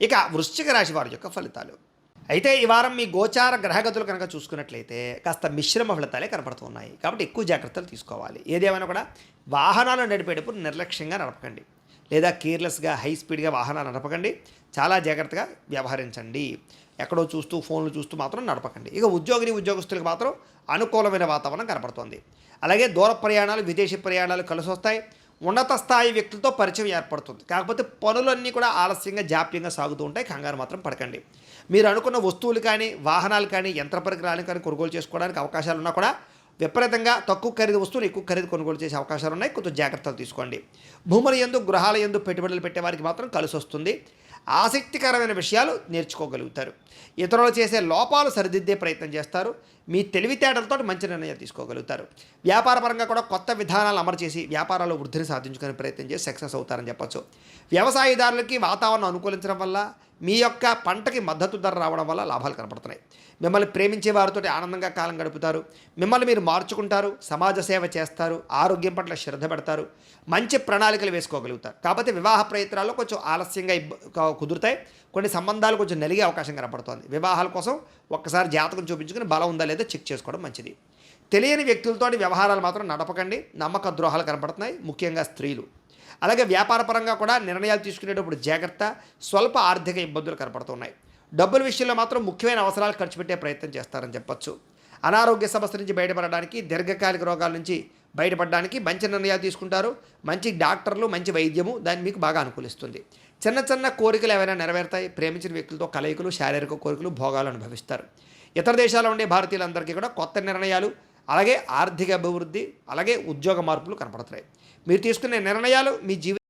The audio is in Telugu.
ఇక వృశ్చిక రాశి వారి యొక్క ఫలితాలు. అయితే ఈ వారం మీ గోచార గ్రహగతులు కనుక చూసుకున్నట్లయితే కాస్త మిశ్రమ ఫలితాలే కనపడుతున్నాయి కాబట్టి ఎక్కువ జాగ్రత్తలు తీసుకోవాలి. ఏదేమైనా కూడా వాహనాలు నడిపేటప్పుడు నిర్లక్ష్యంగా నడపకండి. లేదా కేర్లెస్గా హై స్పీడ్గా వాహనాలు నడపకండి. చాలా జాగ్రత్తగా వ్యవహరించండి. ఎక్కడో చూస్తూ ఫోన్లు చూస్తూ మాత్రం నడపకండి. ఇక ఉద్యోగిని ఉద్యోగస్తులకు మాత్రం అనుకూలమైన వాతావరణం కనపడుతోంది. అలాగే దూర ప్రయాణాలు విదేశీ ప్రయాణాలు కలిసి వస్తాయి ఉన్నత స్థాయి వ్యక్తులతో పరిచయం ఏర్పడుతుంది. కాకపోతే పనులన్నీ కూడా ఆలస్యంగా జాప్యంగా సాగుతూ ఉంటాయి. కంగారు మాత్రం పడకండి. మీరు అనుకున్న వస్తువులు కానీ వాహనాలు కానీ యంత్ర పరికరాలు కానీ కొనుగోలు చేసుకోవడానికి అవకాశాలు ఉన్నా కూడా విపరీతంగా తక్కువ ఖరీదు వస్తువులు ఎక్కువ ఖరీదు కొనుగోలు చేసే అవకాశాలు ఉన్నాయి. కొంచెం జాగ్రత్తలు తీసుకోండి. భూముల ఎందు గృహాల ఎందు పెట్టుబడులు పెట్టే వారికి మాత్రం కలిసి వస్తుంది ఆసక్తికరమైన విషయాలు నేర్చుకోగలుగుతారు. ఇతరులు చేసే లోపాలు సరిదిద్దే ప్రయత్నం చేస్తారు. మీ తెలివితేటలతో మంచి నిర్ణయాలు తీసుకోగలుగుతారు. వ్యాపారపరంగా కూడా కొత్త విధానాలు అమలు చేసి వ్యాపారాలు వృద్ధిని సాధించుకునే ప్రయత్నం చేసి సక్సెస్ అవుతారని చెప్పచ్చు. వ్యవసాయదారులకి వాతావరణం అనుకూలించడం వల్ల మీ యొక్క పంటకి మద్దతు ధర రావడం వల్ల లాభాలు కనపడుతున్నాయి. మిమ్మల్ని ప్రేమించే వారితో ఆనందంగా కాలం గడుపుతారు. మిమ్మల్ని మీరు మార్చుకుంటారు సమాజ సేవ చేస్తారు ఆరోగ్యం పట్ల శ్రద్ధ పెడతారు మంచి ప్రణాళికలు వేసుకోగలుగుతారు. కాకపోతే వివాహ ప్రయత్నాల్లో కొంచెం ఆలస్యంగా కుదురుతాయి. కొన్ని సంబంధాలు కొంచెం నలిగే అవకాశం కనపడుతుంది. వివాహాల కోసం ఒక్కసారి జాతకం చూపించుకుని బలం ఉందా లేదా చెక్ చేసుకోవడం మంచిది. తెలియని వ్యక్తులతో వ్యవహారాలు మాత్రం నడపకండి. నమ్మక ద్రోహాలు కనపడుతున్నాయి. ముఖ్యంగా స్త్రీలు. అలాగే వ్యాపారపరంగా కూడా నిర్ణయాలు తీసుకునేటప్పుడు జాగ్రత్త స్వల్ప ఆర్థిక ఇబ్బందులు కనపడుతున్నాయి. డబ్బుల విషయంలో మాత్రం ముఖ్యమైన అవసరాలు ఖర్చు పెట్టే ప్రయత్నం చేస్తారని చెప్పచ్చు. అనారోగ్య సమస్య నుంచి బయటపడడానికి దీర్ఘకాలిక రోగాల నుంచి బయటపడడానికి మంచి నిర్ణయాలు తీసుకుంటారు. మంచి డాక్టర్లు మంచి వైద్యము దాన్ని మీకు బాగా అనుకూలిస్తుంది. చిన్న చిన్న కోరికలు ఏవైనా నెరవేరుతాయి? ప్రేమించిన వ్యక్తులతో కలయికలు శారీరక కోరికలు భోగాలు అనుభవిస్తారు. ఇతర దేశాల్లో ఉండే భారతీయులందరికీ కూడా కొత్త నిర్ణయాలు అలాగే ఆర్థిక అభివృద్ధి అలాగే ఉద్యోగ మార్పులు కనపడుతున్నాయి మీరు తీసుకునే నిర్ణయాలు మీ జీవిత